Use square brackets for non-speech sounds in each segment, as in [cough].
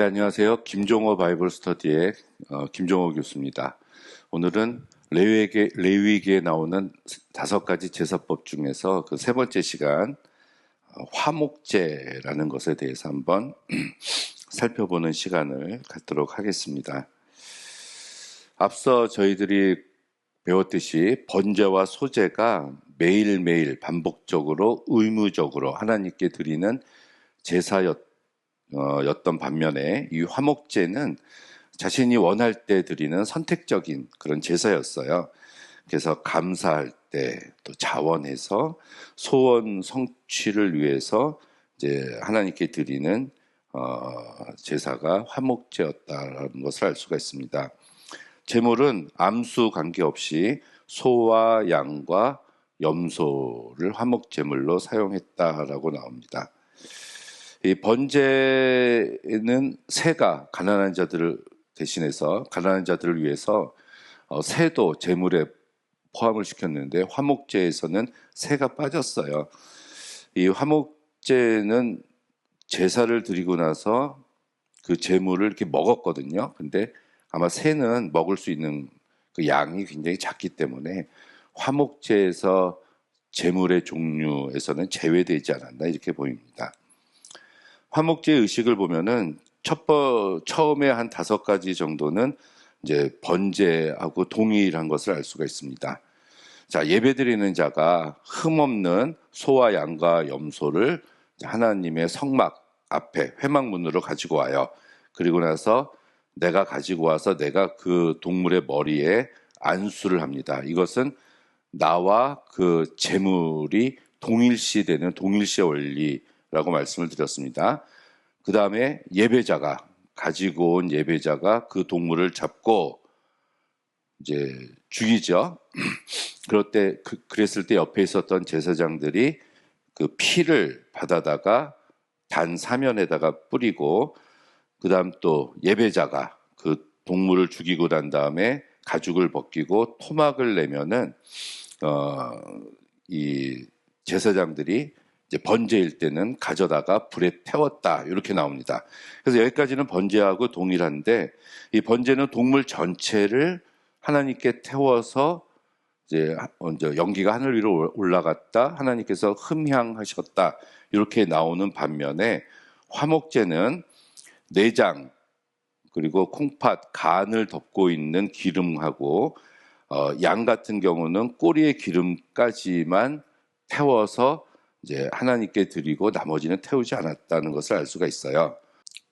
네, 안녕하세요. 김종호 바이블 스터디의 어, 김종호 교수입니다. 오늘은 레위기에, 레위기에 나오는 다섯 가지 제사법 중에서 그 세 번째 시간 어, 화목제라는 것에 대해서 한번 [clears throat] 살펴보는 시간을 갖도록 하겠습니다. 앞서 저희들이 배웠듯이 번제와 소제가 매일매일 반복적으로 의무적으로 하나님께 드리는 제사였 어, 였던 반면에 이 화목제는 자신이 원할 때 드리는 선택적인 그런 제사였어요. 그래서 감사할 때 또 자원해서 소원 성취를 위해서 이제 하나님께 드리는 어, 제사가 화목제였다는 것을 알 수가 있습니다. 제물은 암수 관계없이 소와 양과 염소를 화목제물로 사용했다라고 나옵니다. 이 번제는 새가 가난한 자들을 대신해서 가난한 자들을 위해서 어, 새도 제물에 포함을 시켰는데 화목제에서는 새가 빠졌어요. 이 화목제는 제사를 드리고 나서 그 제물을 이렇게 먹었거든요. 근데 아마 새는 먹을 수 있는 그 양이 굉장히 작기 때문에 화목제에서 제물의 종류에서는 제외되지 않았나 이렇게 보입니다. 화목제 의식을 보면은 첫 번, 처음에 한 다섯 가지 정도는 이제 번제하고 동일한 것을 알 수가 있습니다. 자, 예배 드리는 자가 흠 없는 소와 양과 염소를 하나님의 성막 앞에 회막문으로 가지고 와요. 그리고 나서 내가 가지고 와서 내가 그 동물의 머리에 안수를 합니다. 이것은 나와 그 재물이 동일시되는 동일시 원리 라고 말씀을 드렸습니다. 그 다음에 예배자가, 가지고 온 예배자가 그 동물을 잡고 이제 죽이죠. [clears throat] 그럴 때, 그, 그랬을 때 옆에 있었던 제사장들이 그 피를 받아다가 단 사면에다가 뿌리고, 그 다음 또 예배자가 그 동물을 죽이고 난 다음에 가죽을 벗기고 토막을 내면은, 어, 이 제사장들이 번제일 때는 가져다가 불에 태웠다. 이렇게 나옵니다. 그래서 여기까지는 번제하고 동일한데 이 번제는 동물 전체를 하나님께 태워서 이제 연기가 하늘 위로 올라갔다. 하나님께서 흠향하셨다. 이렇게 나오는 반면에 화목제는 내장 그리고 콩팥 간을 덮고 있는 기름하고 어, 양 같은 경우는 꼬리의 기름까지만 태워서 이제 하나님께 드리고 나머지는 태우지 않았다는 것을 알 수가 있어요.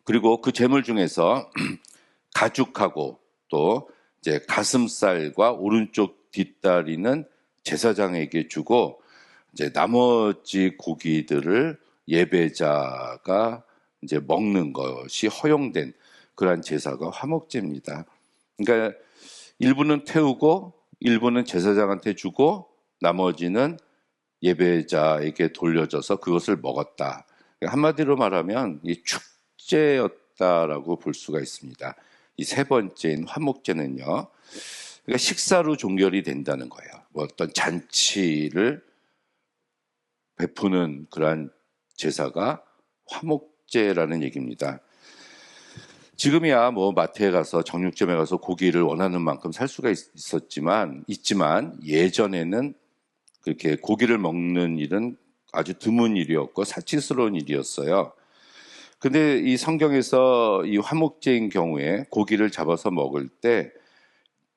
그리고 그 재물 중에서 [clears throat] 가죽하고 또 이제 가슴살과 오른쪽 뒷다리는 제사장에게 주고 이제 나머지 고기들을 예배자가 이제 먹는 것이 허용된 그러한 제사가 화목제입니다. 그러니까 일부는 태우고 일부는 제사장한테 주고 나머지는 예배자에게 돌려져서 그것을 먹었다. 한마디로 말하면 이 축제였다라고 볼 수가 있습니다. 이 세 번째인 화목제는요. 그러니까 식사로 종결이 된다는 거예요. 뭐 어떤 잔치를 베푸는 그러한 제사가 화목제라는 얘기입니다. 지금이야 뭐 마트에 가서 정육점에 가서 고기를 원하는 만큼 살 수가 있었지만 있지만 예전에는 그렇게 고기를 먹는 일은 아주 드문 일이었고 사치스러운 일이었어요. 근데 이 성경에서 이 화목제인 경우에 고기를 잡아서 먹을 때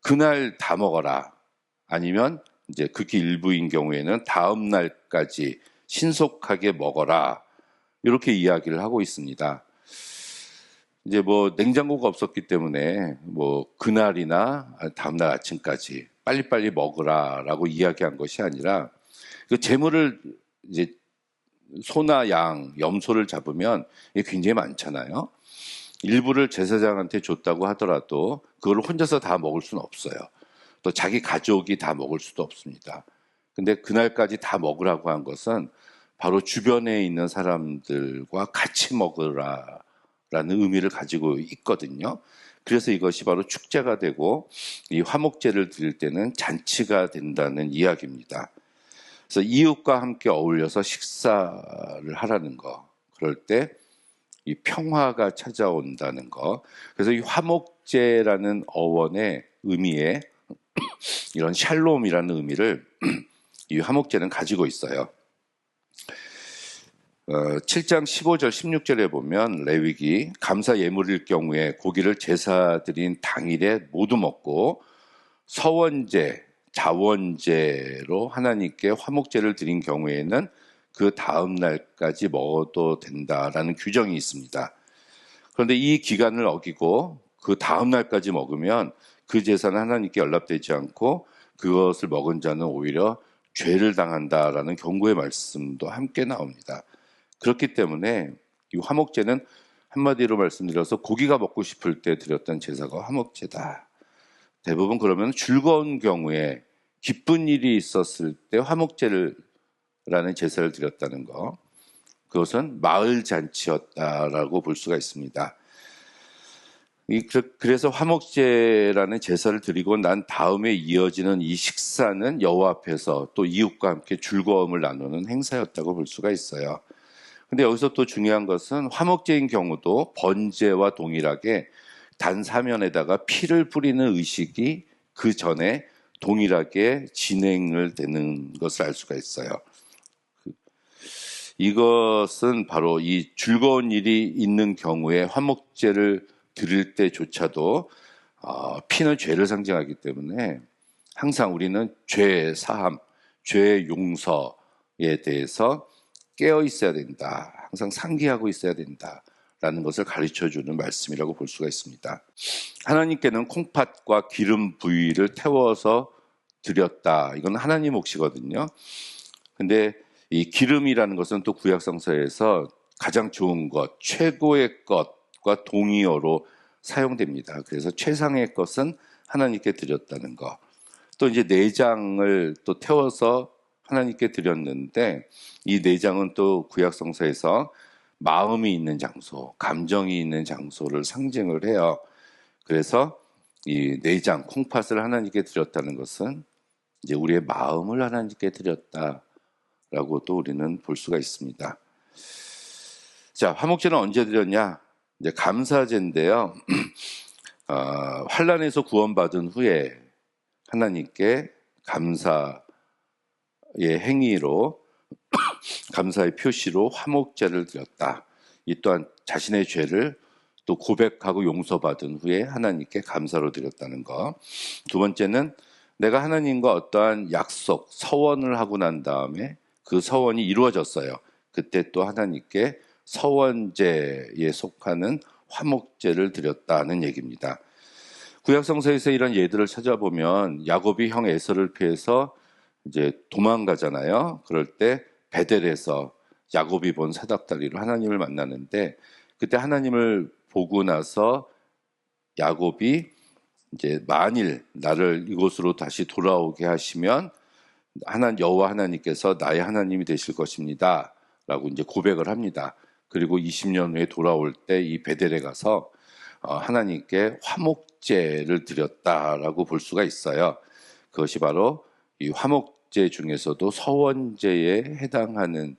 그날 다 먹어라. 아니면 이제 극히 일부인 경우에는 다음 날까지 신속하게 먹어라. 이렇게 이야기를 하고 있습니다. 이제 뭐 냉장고가 없었기 때문에 뭐 그날이나 다음날 아침까지 빨리빨리 먹으라라고 이야기한 것이 아니라 그 재물을 이제 소나 양, 염소를 잡으면 굉장히 많잖아요. 일부를 제사장한테 줬다고 하더라도 그걸 혼자서 다 먹을 수는 없어요. 또 자기 가족이 다 먹을 수도 없습니다. 근데 그날까지 다 먹으라고 한 것은 바로 주변에 있는 사람들과 같이 먹으라라는 의미를 가지고 있거든요. 그래서 이것이 바로 축제가 되고 이 화목제를 드릴 때는 잔치가 된다는 이야기입니다. 그래서 이웃과 함께 어울려서 식사를 하라는 거. 그럴 때 이 평화가 찾아온다는 거. 그래서 이 화목제라는 어원의 의미에 [clears throat] 이런 샬롬이라는 의미를 [clears throat] 이 화목제는 가지고 있어요. 어, 7장 15절 16절에 보면 레위기 감사 예물일 경우에 고기를 제사 드린 당일에 모두 먹고 서원제, 자원제로 하나님께 화목제를 드린 경우에는 그 다음 날까지 먹어도 된다라는 규정이 있습니다. 그런데 이 기간을 어기고 그 다음 날까지 먹으면 그 제사는 하나님께 연락되지 않고 그것을 먹은 자는 오히려 죄를 당한다라는 경고의 말씀도 함께 나옵니다. 그렇기 때문에 이 화목제는 한마디로 말씀드려서 고기가 먹고 싶을 때 드렸던 제사가 화목제다. 대부분 그러면 즐거운 경우에 기쁜 일이 있었을 때 화목제를 라는 제사를 드렸다는 거. 그것은 마을 잔치였다라고 볼 수가 있습니다. 그, 그래서 화목제라는 제사를 드리고 난 다음에 이어지는 이 식사는 여호와 앞에서 또 이웃과 함께 즐거움을 나누는 행사였다고 볼 수가 있어요. 근데 여기서 또 중요한 것은 화목제인 경우도 번제와 동일하게 단 사면에다가 피를 뿌리는 의식이 그 전에 동일하게 진행을 되는 것을 알 수가 있어요. 이것은 바로 이 즐거운 일이 있는 경우에 화목제를 드릴 때조차도 어, 피는 죄를 상징하기 때문에 항상 우리는 죄 사함, 죄 용서에 대해서 깨어 있어야 된다. 항상 상기하고 있어야 된다. 라는 것을 가르쳐 주는 말씀이라고 볼 수가 있습니다. 하나님께는 콩팥과 기름 부위를 태워서 드렸다. 이건 하나님 몫이거든요. 근데 이 기름이라는 것은 또 구약성서에서 가장 좋은 것, 최고의 것과 동의어로 사용됩니다. 그래서 최상의 것은 하나님께 드렸다는 것. 또 이제 내장을 또 태워서 하나님께 드렸는데 이 내장은 또 구약성서에서 마음이 있는 장소, 감정이 있는 장소를 상징을 해요. 그래서 이 내장, 콩팥을 하나님께 드렸다는 것은 이제 우리의 마음을 하나님께 드렸다. 라고 또 우리는 볼 수가 있습니다. 자, 화목제는 언제 드렸냐? 이제 감사제인데요. 어, [clears throat] 환란에서 구원받은 후에 하나님께 감사의 행위로 [coughs] 감사의 표시로 화목제를 드렸다. 이 또한 자신의 죄를 또 고백하고 용서받은 후에 하나님께 감사로 드렸다는 것. 두 번째는 내가 하나님과 어떠한 약속, 서원을 하고 난 다음에 그 서원이 이루어졌어요. 그때 또 하나님께 서원제에 속하는 화목제를 드렸다는 얘기입니다. 구약성서에서 이런 예들을 찾아보면 야곱이 형 에서를 피해서 이제 도망가잖아요. 그럴 때 베델에서 야곱이 본 사닥다리로 하나님을 만나는데 그때 하나님을 보고 나서 야곱이 이제 만일 나를 이곳으로 다시 돌아오게 하시면 하나 여호와 하나님께서 나의 하나님이 되실 것입니다라고 이제 고백을 합니다. 그리고 20년 후에 돌아올 때 이 베델에 가서 어, 하나님께 화목제를 드렸다라고 볼 수가 있어요. 그것이 바로 이 화목제 중에서도 서원제에 해당하는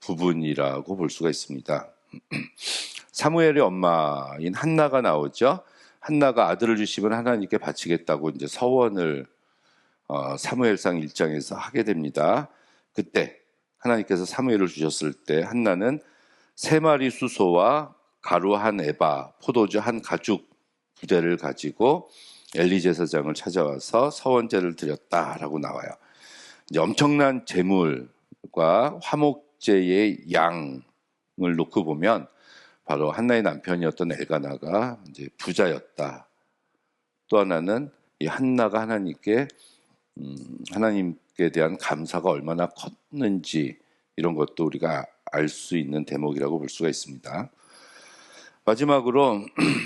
부분이라고 볼 수가 있습니다. [clears throat] 사무엘의 엄마인 한나가 나오죠. 한나가 아들을 주시면 하나님께 바치겠다고 이제 서원을 어, 사무엘상 1장에서 하게 됩니다. 그때 하나님께서 사무엘을 주셨을 때 한나는 세 마리 수소와 가루 한 에바, 포도주 한 가죽 부대를 가지고 엘리 제 사장을 찾아와서 서원제를 드렸다라고 나와요. 이제 엄청난 재물과 화목제의 양을 놓고 보면 바로 한나의 남편이었던 엘가나가 이제 부자였다. 또 하나는 이 한나가 하나님께 음, 하나님께 대한 감사가 얼마나 컸는지 이런 것도 우리가 알 수 있는 대목이라고 볼 수가 있습니다. 마지막으로 [clears throat]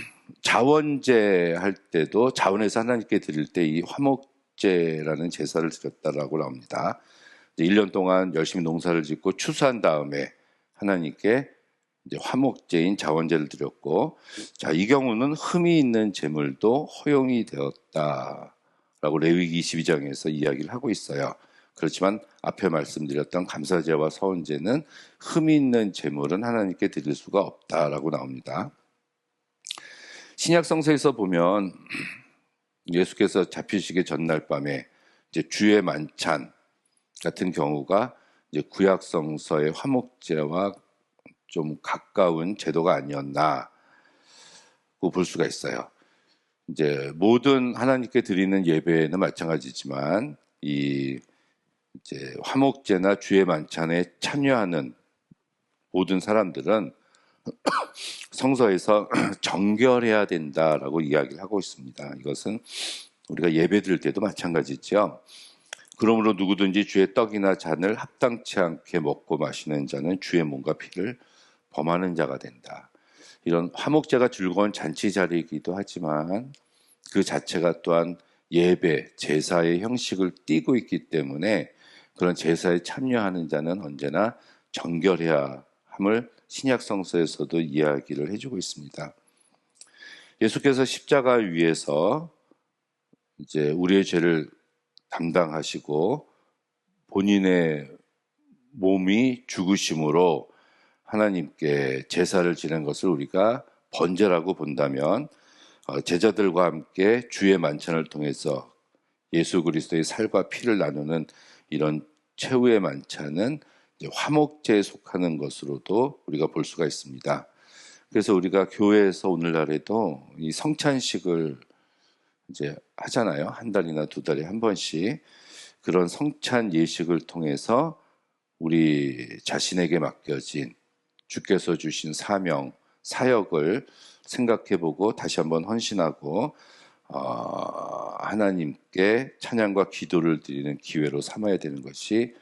자원제 할 때도 자원에서 하나님께 드릴 때 이 화목제라는 제사를 드렸다라고 나옵니다. 1년 동안 열심히 농사를 짓고 추수한 다음에 하나님께 화목제인 자원제를 드렸고 자 이 경우는 흠이 있는 제물도 허용이 되었다. 라고 레위기 22장에서 이야기를 하고 있어요. 그렇지만 앞에 말씀드렸던 감사제와 서원제는 흠이 있는 제물은 하나님께 드릴 수가 없다라고 나옵니다. 신약 성서에서 보면 [clears throat] 예수께서 잡히시기 전날 밤에 이제 주의 만찬 같은 경우가 이제 구약 성서의 화목제와 좀 가까운 제도가 아니었나고 볼 수가 있어요. 이제 모든 하나님께 드리는 예배는 마찬가지지만 이 이제 화목제나 주의 만찬에 참여하는 모든 사람들은 성서에서 [clears throat] 정결해야 된다라고 이야기를 하고 있습니다. 이것은 우리가 예배 드릴 때도 마찬가지죠. 그러므로 누구든지 주의 떡이나 잔을 합당치 않게 먹고 마시는 자는 주의 몸과 피를 범하는 자가 된다. 이런 화목제가 즐거운 잔치 자리이기도 하지만 그 자체가 또한 예배, 제사의 형식을 띠고 있기 때문에 그런 제사에 참여하는 자는 언제나 정결해야 함을 신약 성서에서도 이야기를 해주고 있습니다. 예수께서 십자가 위에서 이제 우리의 죄를 담당하시고 본인의 몸이 죽으심으로 하나님께 제사를 지낸 것을 우리가 번제라고 본다면 어, 제자들과 함께 주의 만찬을 통해서 예수 그리스도의 살과 피를 나누는 이런 최후의 만찬은 화목제에 속하는 것으로도 우리가 볼 수가 있습니다. 그래서 우리가 교회에서 오늘날에도 이 성찬식을 이제 하잖아요. 한 달이나 두 달에 한 번씩 그런 성찬 예식을 통해서 우리 자신에게 맡겨진 주께서 주신 사명, 사역을 생각해보고 다시 한번 헌신하고 어, 하나님께 찬양과 기도를 드리는 기회로 삼아야 되는 것이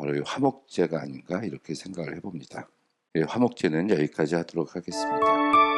바로 이 화목제가 아닌가 이렇게 생각을 해봅니다. 예, 화목제는 여기까지 하도록 하겠습니다.